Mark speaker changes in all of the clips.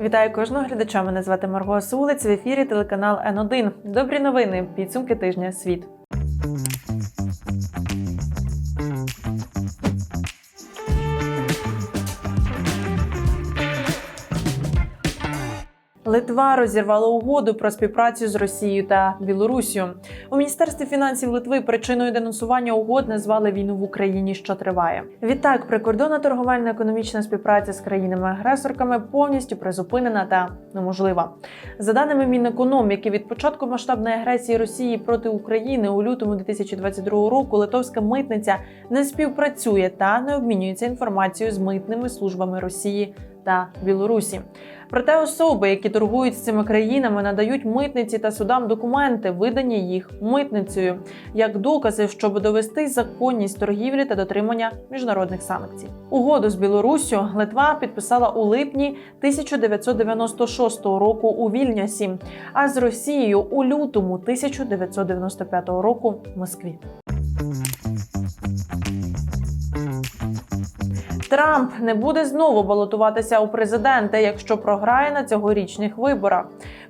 Speaker 1: Вітаю кожного глядача. Мене звати Марго Сулець. В ефірі телеканал Н1. Добрі новини. Підсумки тижня. Світ. Литва розірвала угоду про співпрацю з Росією та Білоруссю. У міністерстві фінансів Литви причиною денонсування угод назвали війну в Україні, що триває. Відтак, прикордонна торговельно-економічна співпраця з країнами-агресорками повністю призупинена та неможлива. За даними Мінекономіки, від початку масштабної агресії Росії проти України у лютому 2022 року литовська митниця не співпрацює та не обмінюється інформацією з митними службами Росії та Білорусі. Проте особи, які торгують з цими країнами, надають митниці та судам документи, видані їх митницею, як докази, щоб довести законність торгівлі та дотримання міжнародних санкцій. Угоду з Білоруссю Литва підписала у липні 1996 року у Вільнюсі, а з Росією у лютому 1995 року в Москві. Трамп не буде знову балотуватися у президенти, якщо програє на цьогорічних виборах.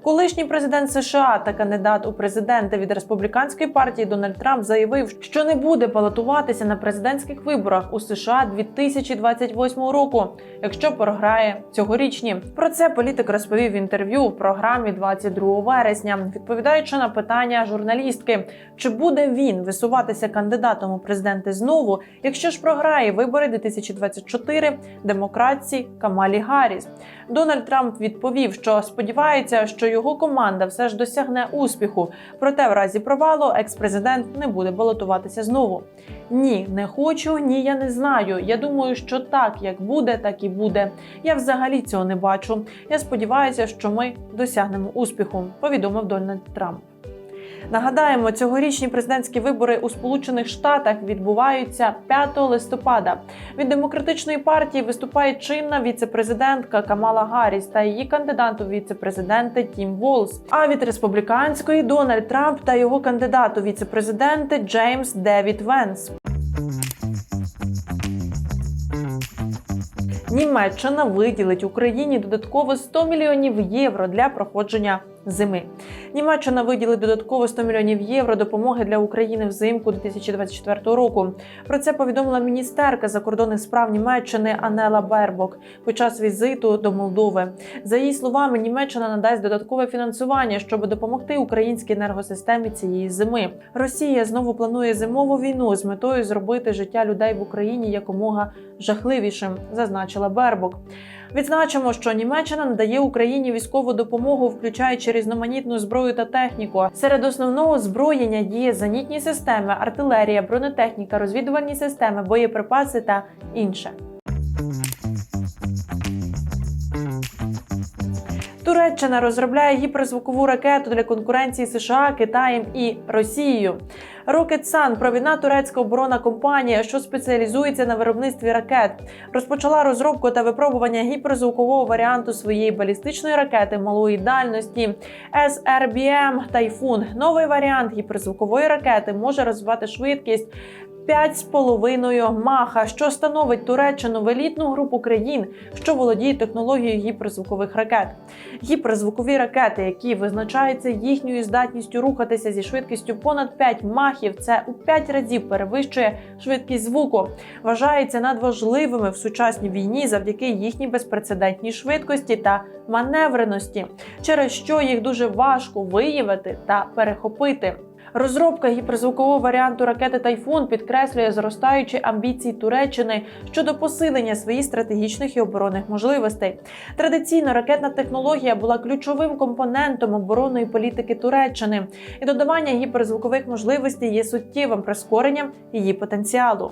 Speaker 1: Колишній президент США та кандидат у президенти від республіканської партії Дональд Трамп заявив, що не буде балотуватися на президентських виборах у США 2028 року, якщо програє цьогорічні. Про це політик розповів в інтерв'ю в програмі 22 вересня, відповідаючи на питання журналістки, чи буде він висуватися кандидатом у президенти знову, якщо ж програє вибори 2024 демократці Камалі Гарріс. Дональд Трамп відповів, що сподівається, що його команда все ж досягне успіху. Проте, в разі провалу, екс-президент не буде балотуватися знову. Ні, не хочу, ні, я не знаю. Я думаю, що так як буде, так і буде. Я взагалі цього не бачу. Я сподіваюся, що ми досягнемо успіху. Повідомив Дональд Трамп. Нагадаємо, цьогорічні президентські вибори у Сполучених Штатах відбуваються 5 листопада. Від демократичної партії виступає чинна віцепрезидентка Камала Гарріс та її кандидат у віцепрезиденти Тім Волс. А від республіканської Дональд Трамп та його кандидат у віцепрезиденти Джеймс Девід Венс. Німеччина виділить Україні додатково 100 мільйонів євро для проходження зими. Німеччина виділить додатково 100 мільйонів євро допомоги для України взимку 2024 року. Про це повідомила міністерка закордонних справ Німеччини Анела Бербок під час візиту до Молдови. За її словами, Німеччина надасть додаткове фінансування, щоб допомогти українській енергосистемі цієї зими. Росія знову планує зимову війну з метою зробити життя людей в Україні якомога жахливішим, зазначила Бербок. Відзначимо, що Німеччина надає Україні військову допомогу, включаючи різноманітну зброю та техніку. Серед основного озброєння є зенітні системи, артилерія, бронетехніка, розвідувальні системи, боєприпаси та інше. Туреччина розробляє гіперзвукову ракету для конкуренції США, Китаєм і Росією. Рокетсан, провідна турецька оборонна компанія, що спеціалізується на виробництві ракет, розпочала розробку та випробування гіперзвукового варіанту своєї балістичної ракети малої дальності SRBM Тайфун. Новий варіант гіперзвукової ракети може розвивати швидкість 5,5 маха, що становить Туреччину в елітну групу країн, що володіють технологією гіперзвукових ракет. Гіперзвукові ракети, які визначаються їхньою здатністю рухатися зі швидкістю понад 5 махів, це у 5 разів перевищує швидкість звуку. Вважаються надважливими в сучасній війні завдяки їхній безпрецедентній швидкості та маневреності, через що їх дуже важко виявити та перехопити. Розробка гіперзвукового варіанту ракети Тайфун підкреслює зростаючі амбіції Туреччини щодо посилення своїх стратегічних і оборонних можливостей. Традиційно ракетна технологія була ключовим компонентом оборонної політики Туреччини, і додавання гіперзвукових можливостей є суттєвим прискоренням її потенціалу.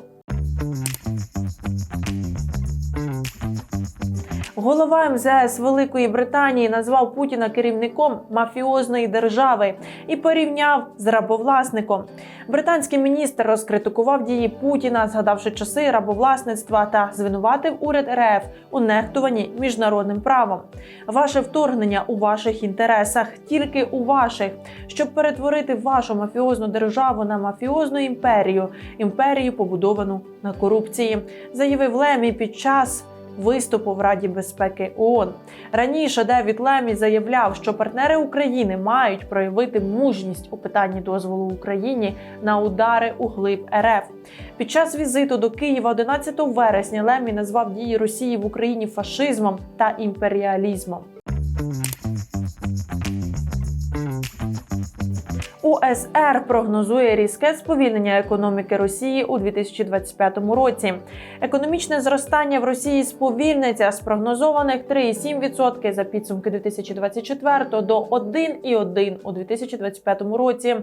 Speaker 1: Голова МЗС Великої Британії назвав Путіна керівником мафіозної держави і порівняв з рабовласником. Британський міністр розкритикував дії Путіна, згадавши часи рабовласництва та звинуватив уряд РФ у нехтуванні міжнародним правом. Ваше вторгнення у ваших інтересах, тільки у ваших, щоб перетворити вашу мафіозну державу на мафіозну імперію, імперію побудовану на корупції, заявив Лемі під час виступу в Раді безпеки ООН. Раніше Девід Лемі заявляв, що партнери України мають проявити мужність у питанні дозволу Україні на удари у глиб РФ. Під час візиту до Києва 11 вересня Лемі назвав дії Росії в Україні фашизмом та імперіалізмом. УСР прогнозує різке сповільнення економіки Росії у 2025 році. Економічне зростання в Росії сповільниться з прогнозованих 3,7% за підсумки 2024 до 1,1% у 2025 році.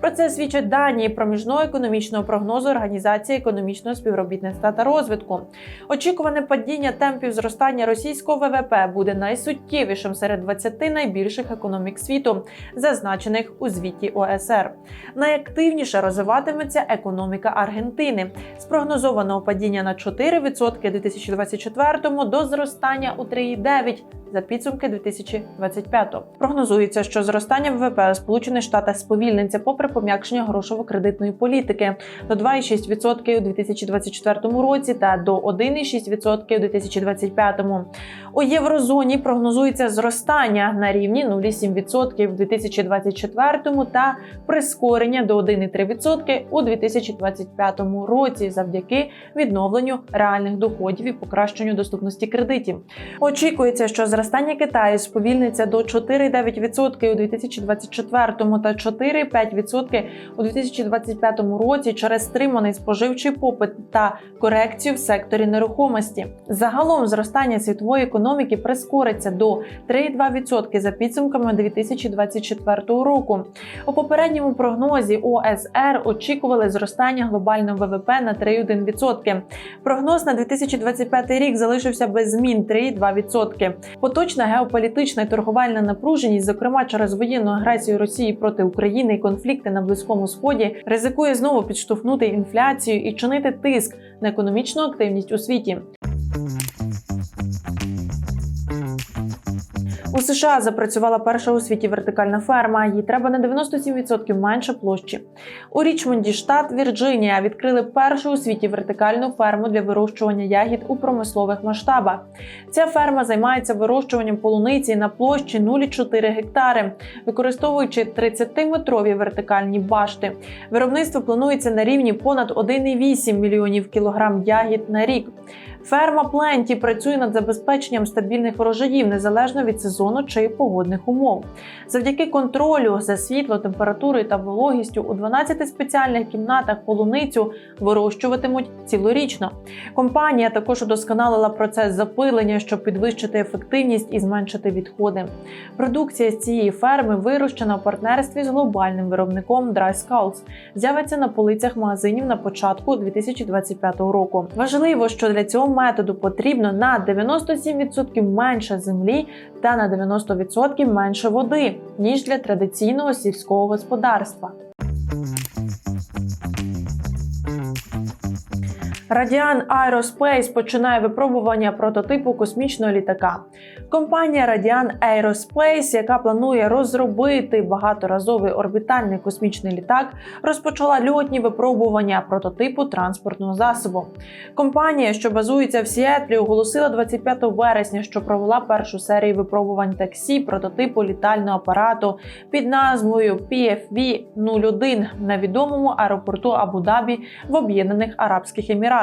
Speaker 1: Про це свідчать дані проміжного економічного прогнозу Організації економічного співробітництва та розвитку. Очікуване падіння темпів зростання російського ВВП буде найсуттєвішим серед 20 найбільших економік світу, зазначених у звіті ОСР. Найактивніше розвиватиметься економіка Аргентини з прогнозованого падіння на 4% у 2024 до зростання у 3,9% за підсумки 2025. Прогнозується, що зростання ВВП Сполучених Штатах сповільниться попри пом'якшення грошово-кредитної політики до 2,6% у 2024 році та до 1,6% у 2025. У єврозоні прогнозується зростання на рівні 0,7% у 2024 та прискорення до 1,3% у 2025 році завдяки відновленню реальних доходів і покращенню доступності кредитів. Очікується, що зростання Китаю сповільниться до 4,9% у 2024 та 4,5% у 2025 році через стриманий споживчий попит та корекцію в секторі нерухомості. Загалом зростання світової економіки прискориться до 3,2% за підсумками 2024 року. У попередньому прогнозі ОСР очікували зростання глобального ВВП на 3,1%. Прогноз на 2025 рік залишився без змін 3,2%. Поточна геополітична і торговельна напруженість, зокрема через воєнну агресію Росії проти України і конфлікти на близькому сході, ризикує знову підштовхнути інфляцію і чинити тиск на економічну активність у світі. У США запрацювала перша у світі вертикальна ферма. Їй треба на 97% менше площі. У Річмонді, штат Вірджинія, відкрили першу у світі вертикальну ферму для вирощування ягід у промислових масштабах. Ця ферма займається вирощуванням полуниці на площі 0,4 гектари, використовуючи 30-метрові вертикальні башти. Виробництво планується на рівні понад 1,8 мільйонів кілограм ягід на рік. Ферма Пленті працює над забезпеченням стабільних врожаїв незалежно від сезону чи погодних умов. Завдяки контролю за світло, температурою та вологістю у 12 спеціальних кімнатах полуницю вирощуватимуть цілорічно. Компанія також удосконалила процес запилення, щоб підвищити ефективність і зменшити відходи. Продукція з цієї ферми вирощена у партнерстві з глобальним виробником Dry Skulls. З'явиться на полицях магазинів на початку 2025 року. Важливо, що для цього методу потрібно на 97% менше землі та на 90% менше води, ніж для традиційного сільського господарства. Radian Aerospace починає випробування прототипу космічного літака. Компанія Radian Aerospace, яка планує розробити багаторазовий орбітальний космічний літак, розпочала льотні випробування прототипу транспортного засобу. Компанія, що базується в Сіетлі, оголосила 25 вересня, що провела першу серію випробувань таксі прототипу літального апарату під назвою PFV-01 на відомому аеропорту Абу-Дабі в Об'єднаних Арабських Еміратах.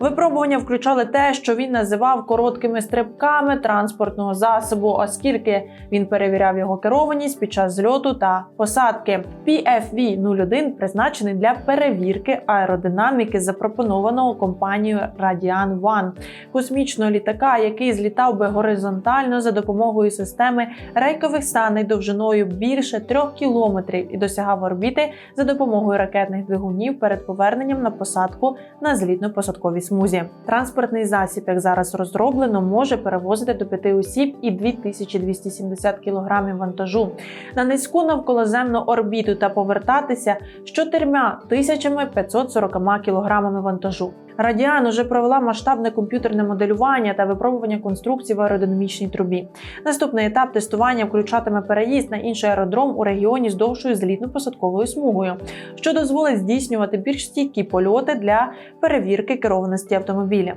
Speaker 1: Випробування включали те, що він називав короткими стрибками транспортного засобу, оскільки він перевіряв його керованість під час зльоту та посадки. PFV-01 призначений для перевірки аеродинаміки, запропонованого компанією Radian One, космічного літака, який злітав би горизонтально за допомогою системи рейкових станей довжиною більше трьох кілометрів і досягав орбіти за допомогою ракетних двигунів перед поверненням на посадку на злітно-посадковій смузі. Транспортний засіб, як зараз розроблено, може перевозити до 5 осіб і 2270 кг вантажу на низьку навколоземну орбіту та повертатися з 4540 кг вантажу. Радіан уже провела масштабне комп'ютерне моделювання та випробування конструкцій в аеродинамічній трубі. Наступний етап тестування включатиме переїзд на інший аеродром у регіоні з довшою злітно-посадковою смугою, що дозволить здійснювати більш стійкі польоти для перевірки керованості автомобіля.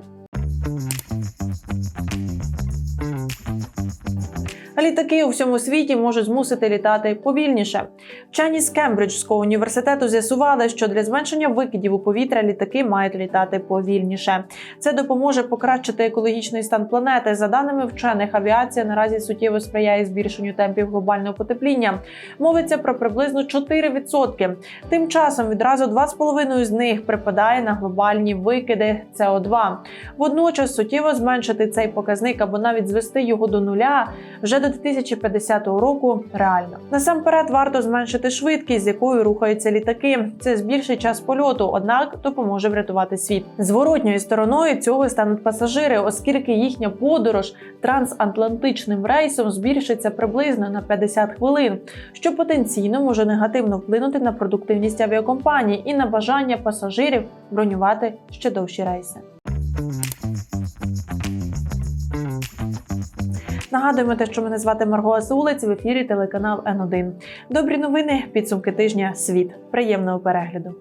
Speaker 1: Літаки у всьому світі можуть змусити літати повільніше. Вчені з Кембриджського університету з'ясували, що для зменшення викидів у повітря літаки мають літати повільніше. Це допоможе покращити екологічний стан планети. За даними вчених, авіація наразі суттєво сприяє збільшенню темпів глобального потепління. Мовиться про приблизно 4%. Тим часом відразу 2,5 з них припадає на глобальні викиди СО2. Водночас суттєво зменшити цей показник або навіть звести його до нуля вже до 2050 року реально. Насамперед варто зменшити швидкість, з якою рухаються літаки. Це збільшить час польоту, однак допоможе врятувати світ. Зворотньою стороною цього стануть пасажири, оскільки їхня подорож трансатлантичним рейсом збільшиться приблизно на 50 хвилин, що потенційно може негативно вплинути на продуктивність авіакомпаній і на бажання пасажирів бронювати ще довші рейси. Нагадуємо те, що мене звати Марго Асулець в ефірі телеканал Н1. Добрі новини, підсумки тижня. Світ. Приємного перегляду.